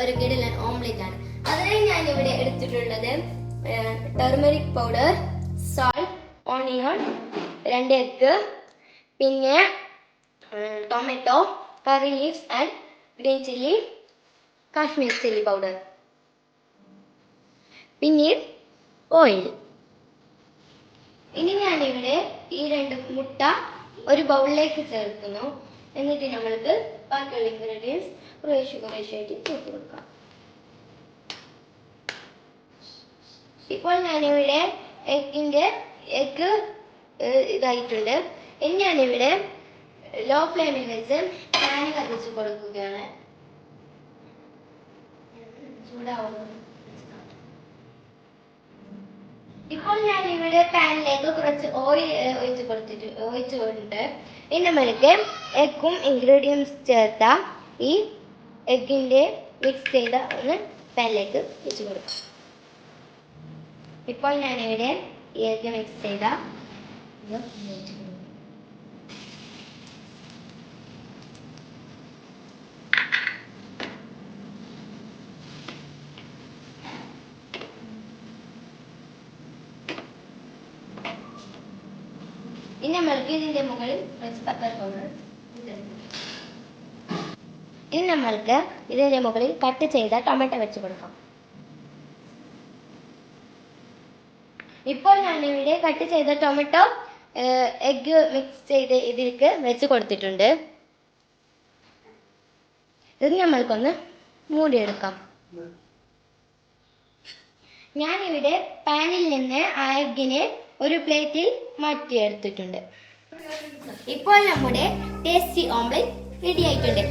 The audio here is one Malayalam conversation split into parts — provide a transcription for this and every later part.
ഒരു കിടലൻ ഓംലെറ്റ് ആണ്. അതിനായി ഞാൻ ഇവിടെ എടുത്തിട്ടുള്ളത് ടെർമറിക് പൗഡർ സോൾട്ട് ഓണിയൺ രണ്ട് എഗ് പിന്നെ tomato curry leaves and green chilli Kashmir chilli powder പിന്നെ ഓയിൽ ഇനി ഞാനിവിടെ ഈ രണ്ട് മുട്ട ഒരു ബൗളിലേക്ക് ചേർക്കുന്നു. എന്നിട്ട് നമ്മൾക്ക് ബാക്കിയുള്ള ഇൻഗ്രീഡിയൻസ് കുറേശ്ശെ കുറേശ്ശെ ചേർത്ത് കൊടുക്കാം. ഇപ്പോൾ ഞാനിവിടെ എഗ്ഗിന്റെ എഗ്ഗ് ഇതായിട്ടുണ്ട്. ഇനി ഞാനിവിടെ ലോ ഫ്ലെയിമിൽ വെച്ച് പാൻ കത്തിച്ച് കൊടുക്കുകയാണ്. ചൂടാവുന്നു. ഞാൻ ഇവിടെ പാനിലേക്ക് കുറച്ച് ഓയിൽ ഒഴിച്ച് കൊടുത്തിട്ട് ഒഴിച്ചുകൊണ്ട് ഇനി നമ്മൾക്ക് എഗ്ഗും ഇൻഗ്രീഡിയൻസ് ചേർത്ത ഈ എഗ്ഗിന്റെ മിക്സ് ചെയ്ത ഒന്ന് പാനിലേക്ക് വെച്ച് കൊടുക്കും ഇപ്പോൾ ഞാനിവിടെ ഈ എഗ്ഗ് മിക്സ് ചെയ്ത ഇത് വെച്ച് കൊടുക്കും. ഇനി നമ്മൾക്ക് ഇതിന്റെ മുകളിൽ കുറച്ച് പെപ്പർ പൗഡർ ഇനി നമ്മൾക്ക് ഇതിന്റെ മുകളിൽ കട്ട് ചെയ്ത ടൊമാറ്റോ വെച്ച് കൊടുക്കാം. ഇപ്പോൾ ഞാനിവിടെ കട്ട് ചെയ്ത ടൊമാറ്റോ എഗ്ഗ് മിക്സ് ചെയ്ത് ഇതിലേക്ക് വെച്ച് കൊടുത്തിട്ടുണ്ട്. ഇത് നമ്മൾക്കൊന്ന് മൂടിയെടുക്കാം. ഞാനിവിടെ പാനിൽ നിന്ന് ആ എഗ്ഗിനെ ഒരു പ്ലേറ്റിൽ മാറ്റി മാറ്റിയെടുത്തിട്ടുണ്ട് ഇപ്പോൾ നമ്മുടെ ടേസ്റ്റി ഓംലെറ്റ് റെഡി ആയിട്ടുണ്ട്.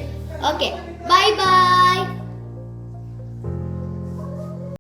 Okay bye bye